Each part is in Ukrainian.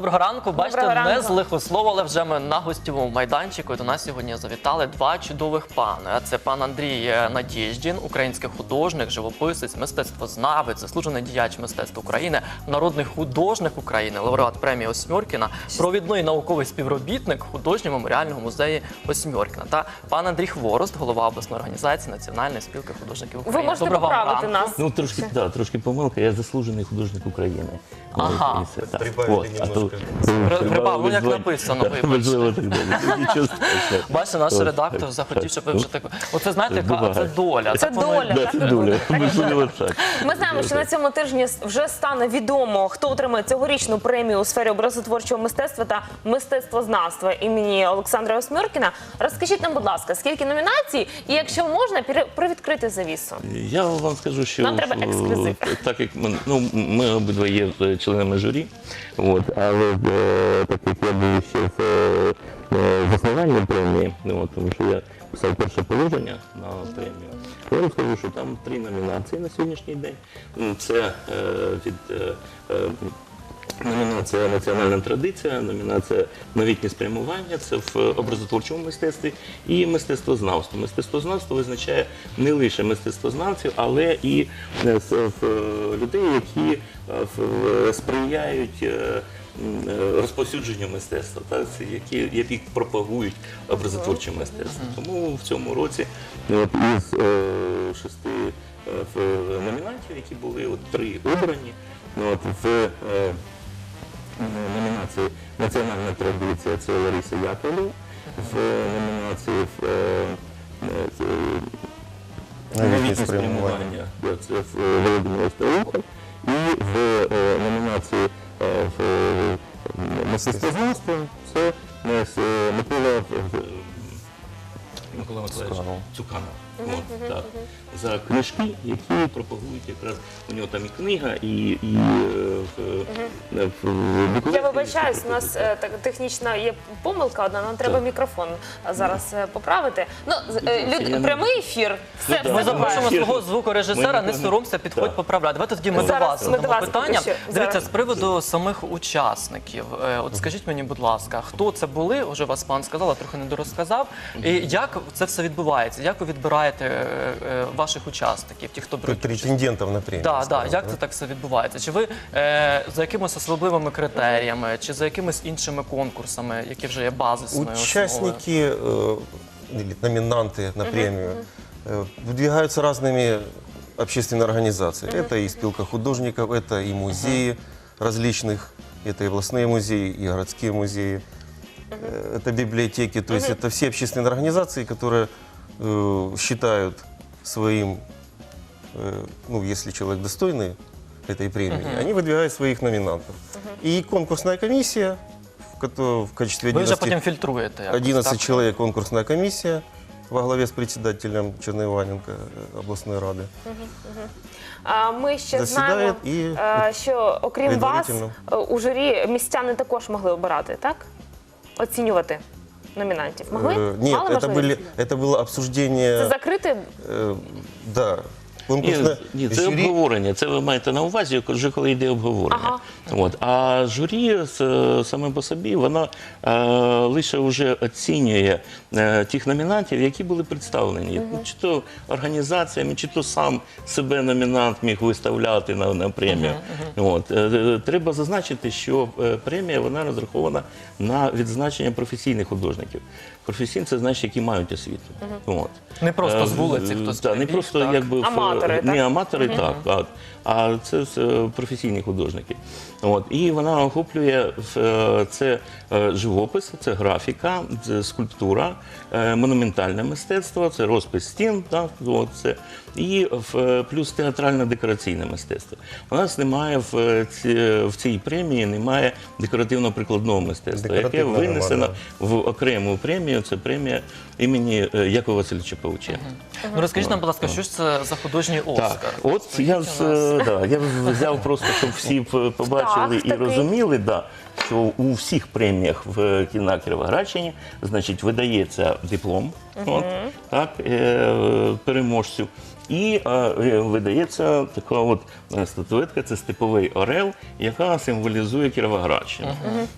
Доброго ранку. Бачите, Доброго не ранку. з лихослова, але вже ми на гостєвому майданчику. І до нас сьогодні завітали два чудових пани. Це пан Андрій е, Надєждін, український художник, живописець, мистецтвознавець, заслужений діяч мистецтв України, народний художник України, лауреат премії Осьмьоркіна, провідний науковий співробітник художньо меморіального музею Осьмьоркіна та пан Андрій Хворост, голова обласної організації Національної спілки художників Ви України. можете Доброго поправити ранку. нас. Ну, трошки, да, трошки помилка, я заслужений художник України. Ага. От, а то- При- як написано, вибачте. Бачите, наш редактор захотів, щоб ви вже так. Оце знаєте, яка це доля. Це доля. Так це і буде. Можливо, так. Ми знаємо, що на цьому тижні вже стане відомо, хто отримає цьогорічну премію у сфері образотворчого мистецтва та мистецтвознавства імені Олександра Осьміркіна. Розкажіть нам, будь ласка, скільки номінацій, і якщо можна, пір- привідкрити завісу. Я вам скажу, що Нам треба ексклюзив. так як ми, ну, ми обидва є е, членами журі, от, але е, так як я був ще в е, е, заснуванні премії, ну, тому що я писав перше положення на премію, я вам скажу, що там три номінації на сьогоднішній день. Ну, Це е, від е, е, Номінація Національна традиція, номінація Новітнє спрямування це в образотворчому мистецтві і мистецтвознавство. Мистецтвознавство визначає не лише мистецтвознавців, але і е, е, людей, які е, сприяють е, м, е, розповсюдженню мистецтва, та, це які, які пропагують образотворче мистецтво. Тому в цьому році із е, шести е, номінантів, які були от, три обрані, от, в е, номінації Національна традиція це Лариса Яковлев. В номінації в, е, е, спрямування це е, Володимир Остроухов. І в е, номінації е, в е, мистецтвознавство це е, е, Микола е, Микола Миколаївич Цуканов. От, так. За книжки, які пропагують якраз у нього там і книга, і, і е, в, е, в, в Я вибачаюсь, у нас е, так технічна є помилка одна. Нам треба Так. мікрофон е, зараз е, поправити. Ну з- е, Дивіться, люд- не- прямий ефір. Все, Ну, все Ми так. буває. запрошуємо свого звукорежисера, не соромся, підходь Так. поправляти. Давайте тоді ми до Зараз вас ми до задамо вас питання. ще- Дивіться, з приводу самих учасників. Е, От скажіть мені, будь ласка, хто це були? Уже вас пан сказав, а трохи не дорозказав. І як це все відбувається? Як ви відбираєте е, е, ваших учасників, ті, хто беруть участь? Претендентов на премию. Так, да, скажем, як це так все відбувається? Чи ви е, за якимись особливими критеріями, чи за якимись іншими конкурсами, які вже є базисною основою? Участники э, или номинанты на премию э, выдвигаются разными общественными организациями. Это и спилка художников, это и музеи различных, это и областные музеи, и городские музеи, э, это библиотеки. То есть это все общественные организации, которые э, считают своим, э, ну, если человек достойный этой премии, они выдвигают своих номинантов. И конкурсная комиссия, в, кото- в качестве Ви вже 11, потім фільтруєте. якось, 11 так? человек конкурсная комиссия во главе с председателем Черноиваненко э, областной рады. А ми ще Засідає знаємо, і е, що окрім вас предварительно. е, у журі містяни також могли обирати, так? Оцінювати номінантів. Могли? Э, Нет, Мали это, были, можливість? это было обсуждение... Це закрите э, да, Ні, ні, це жюри. обговорення. Це ви маєте на увазі, вже коли йде обговорення. Ага. От. А журі саме по собі воно е, лише вже оцінює е, тих номінантів, які були представлені. Ну, Чи то організаціями, чи то сам себе номінант міг виставляти на, на премію. От. Е, е, Треба зазначити, що е, премія вона розрахована на відзначення професійних художників. Професійні це значить, які мають освіту. От. Не просто з Е, вулиці хтось так, не просто так. якби Аматори, не Ні, аматори, так, так. А це все професійні художники. От. І вона охоплює е, це живопис, це графіка, це скульптура, е, монументальне мистецтво, це розпис стін, так, от, це. і в- е, плюс театрально-декораційне мистецтво. У нас немає в, е, ці- в цій премії немає декоративно-прикладного мистецтва, яке винесено в окрему премію. Це премія імені е, Якова Васильовича Павученка. Ну розкажіть нам, будь ласка, що ж це за художній Оскар? Так, от я, з, е, да, я взяв просто, щоб всі побачили Так, і такий. розуміли, да, що у всіх преміях в кіно Кіровоградщині значить, видається диплом от, так, е, переможцю. І е, е, видається така от е, статуетка, це степовий орел, яка символізує Кіровоградщину.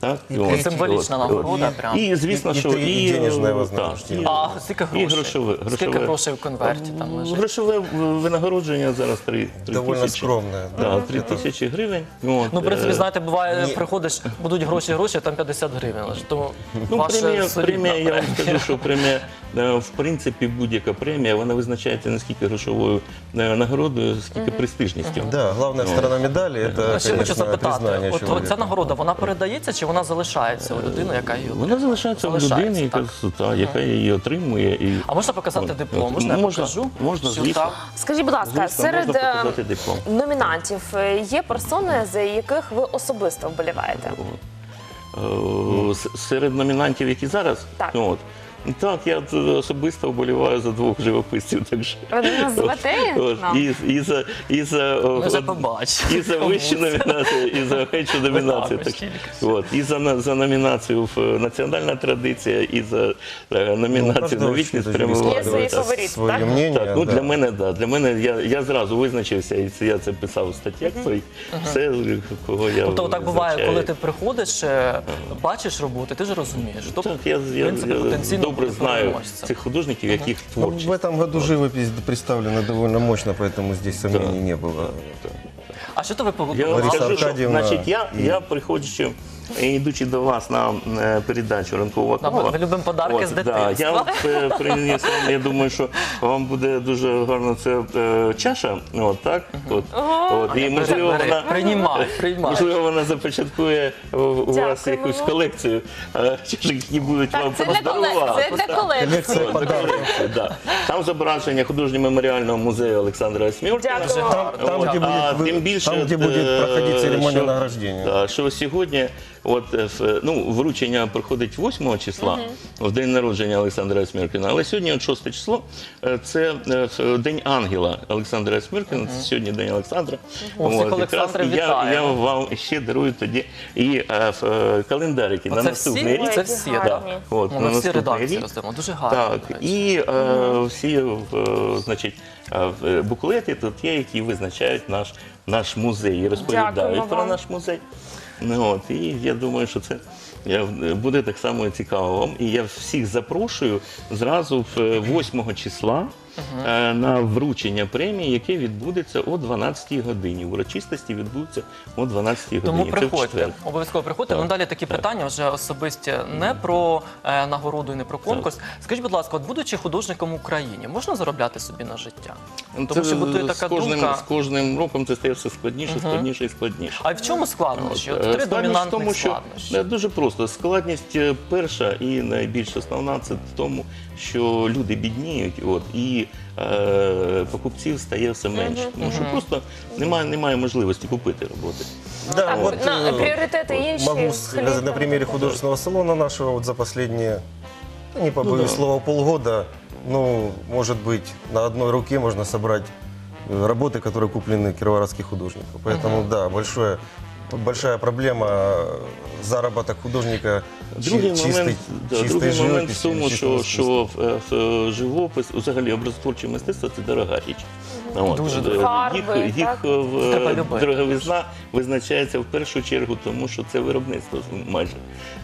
Так, і от, Символічна от, нагорода от. прям. І, звісно, І- і що три- і денежне вознаграждення. так, А скільки і грошей? грошове, Скільки грошове. грошей в конверті там лежить? Грошове винагородження зараз 3, Довольно тисячі. скромное. Да, 3 тисячі гривень. От, Ну, в принципі, е, знаєте, буває, Ні. приходиш, будуть гроші, гроші, а там 50 гривень лежить. Тому Ну, ваша премія, солідна премія, я вам скажу, що премія, е, в принципі, будь-яка премія, вона визначається не скільки грошовою е, нагородою, скільки престижністю. Да, главная сторона медали – это, А Ще хочу конечно, запитати, признание от ця нагорода, вона передається чи вона залишається у людини, яка її отримує? Вона залишається в Залишається, людини, яка, так. та, яка її отримує. І... А можна показати От, диплом? от, Можна я можна, покажу? можна, Що звісно. там? Скажіть, будь ласка, Звісно, серед можна е, показати диплом. номінантів е, є персони, за яких ви особисто вболіваєте? Е, с- Серед номінантів, які зараз, Так. ну, от, так, я особисто вболіваю за двох живописців. Так що, Ви назвете їх і, і за, і за. І за вищу номінацію, і за меншу номінацію. так, от, і за, за номінацію в е, національна традиція, і за е, номінацію каждого на вічність чуть-чуть Є свої фаворити, так? мнение, Так, ну да. для мене, да. Для мене я, я зразу визначився, і це я це писав в статтях своїх. Все, кого я Тобто так буває, коли ти приходиш, е, бачиш роботи, ти ж розумієш. Тобто, Так, я, в я, принципі, я потенційно добре буде знаю переможцем. цих художників, яких Ну, творчість. в этом году живопись представлена довольно мощно, поэтому здесь сомнений не было. А що то ви Я вам погодували? Лариса скажу, що, Аркадіївна значить, я, і- я приходячи, йдучи до вас на е, передачу ранкова Да, ми- кава. ми любимо подарки з да, дитинства. я от, е, приніс вам, я думаю, що вам буде дуже гарно це е, чаша. От, так? От, от, і можливо Бери, вона, Приймай, приймай. можливо, вона започаткує у, у вас Дякуємо. якусь колекцію е, чашок, які будуть Так, вам це для колекції. подарувати. Це для колекції. Коллекция подарков. Да. Там зображення художньо-меморіального музею Олександра Сміркіна. Дякую. Там, там, От, где а будет, вы- тим більше, там, где будет е, проходить церемония що- награждения. Да, що сьогодні, от е, в- ну, вручення проходить 8 числа, в день народження Олександра Сміркіна, але сьогодні, от 6 число, е, це е, в- День ангела Олександра Сміркіна, це сьогодні День Олександра. О, всіх Олександрів і я, я вітаємо. вам ще дарую тоді і е, в- е, календар, який на Це наступний всі? рік. Це всі, Гарні. От, Ну, на Ми всі наступний редакції рік. роздаємо. Дуже гарно. Так, до речі. і е, всі е, значить, е, в- буклети тут є, які визначають наш, наш музей і розповідають Дякуємо про вам. наш музей. Ну, от, і я думаю, що це е, буде так само цікаво вам. І я всіх запрошую зразу в е, 8 числа е, на вручення премії, яке відбудеться о 12 годині. Урочистості відбудуться о 12 годині. Тому Це в приходьте, четвер. обов'язково приходьте. Ну далі такі питання вже особисті не про е, нагороду і не про конкурс. Скажіть, будь ласка, от будучи художником в Україні, можна заробляти собі на життя? Ну, Тому це що готує з така кожним, думка. з кожним роком це стає все складніше, складніше і складніше. А в чому складнощі? От Е, три складність в домінантних тому, що складнощі. е, дуже просто. Складність е, перша і найбільш основна це в тому, що люди бідніють, от і е, покупців стає все менше. Тому що просто немає, немає можливості купити роботи. Да, Так, вот на- э, приоритеты інші, Могу сказать хлеб, на примере художественного салона нашего вот за последние, ну, не побоюсь слова, полгода, ну, может быть, на одной руке можно собрать э, работы, которые куплены кировоградских художников. Поэтому, да, большое, большая проблема заработок художника чи- Другий чистой, момент, да, чистой другий момент в тому, що, що в, в живопис, взагалі образотворче мистецтво це дорога річ. От, Дуже е. Фарби, їх, їх е, в- дороговизна визначається в першу чергу, тому що це виробництво майже.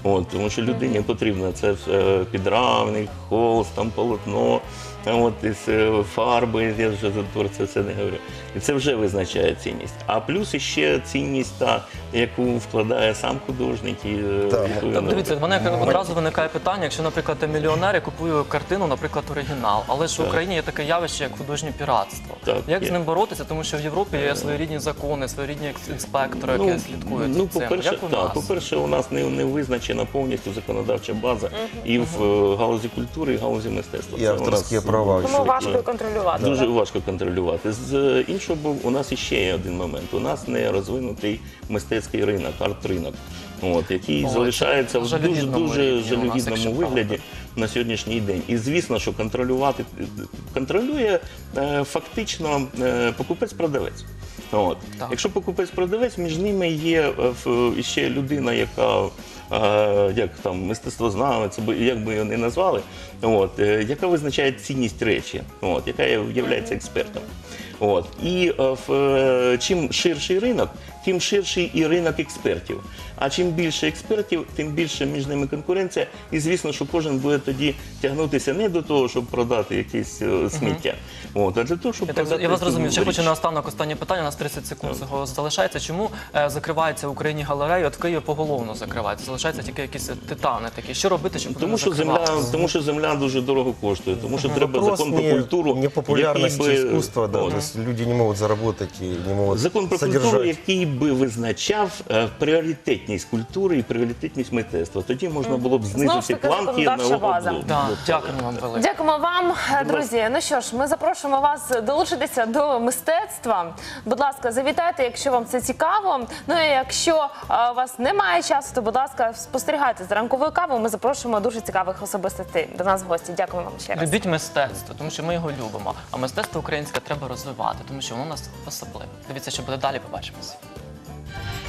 От, тому що людині потрібно це е, підрамник, холст, там полотно, а от із е, фарби, я вже тут про це все не говорю. І це вже визначає цінність. А плюс іще цінність та, яку вкладає сам художник і е, Так. Так, дивіться, в мене одразу виникає питання, якщо, наприклад, я мільйонер і купую картину, наприклад, оригінал, але ж в Україні є таке явище, як художнє піратство. Так, як є. з ним боротися? Тому що в Європі є своєрідні закони, своєрідні екс- інспектори, які слідкують ну, за цим. по-перше, як у так, нас? по-перше, у нас не, не визначена повністю законодавча база і в е, галузі культури, і галузі мистецтва. І авторські права Тому важко і контролювати. Дуже так? важко контролювати. З е, іншого боку, у нас іще є один момент. У нас не розвинутий мистецький ринок, арт-ринок, от, який Ой, залишається в дуже жалюгідному дуже жалюгідному вигляді правда. на сьогоднішній день. І звісно, що контролювати контролює е, фактично е, покупець-продавець. От. Так. Якщо покупець-продавець, між ними є е, ще людина, яка як там мистецтвознавець, як би його не назвали, от, е, яка визначає цінність речі, от, яка є експертом. От. І е, в, е, чим ширший ринок, тим ширший і ринок експертів. А чим більше експертів, тим більше між ними конкуренція. І звісно, що кожен буде тоді тягнутися не до того, щоб продати якесь е, сміття, от, а для того, щоб Я, так, продати я вас цю зрозумів. Ще річ. хочу наостанок останнє питання. У нас 30 секунд цього залишається. Чому е, закривається в Україні галереї? От в Києві поголовно закривається. Залишаються тільки якісь титани такі. Що робити, щоб Тому що земля, тому що земля дуже дорого коштує, тому що треба Вопрос закон про не- культуру, непопулярности який би- искусства, да, От. то есть люди не могут заработать и не могут Закон про культуру, содержать. який би визначав е, пріоритетність культури і пріоритетність мистецтва. Тоді можна було б Знову ж знизити таки, планки на законодавча база. углу. Да, дякуємо вам велике. Дякуємо вам, друзі. Ну що ж, ми запрошуємо вас долучитися до мистецтва. Будь ласка, завітайте, якщо вам це цікаво. Ну і якщо а, у вас немає часу, то будь ласка, спостерігайте за ранковою кавою. Ми запрошуємо дуже цікавих особистостей до нас в гості. Дякуємо вам ще раз. Любіть мистецтво, тому що ми його любимо. А мистецтво українське треба розвивати, працювати, тому що воно у нас особливе. Дивіться, що буде далі, побачимось.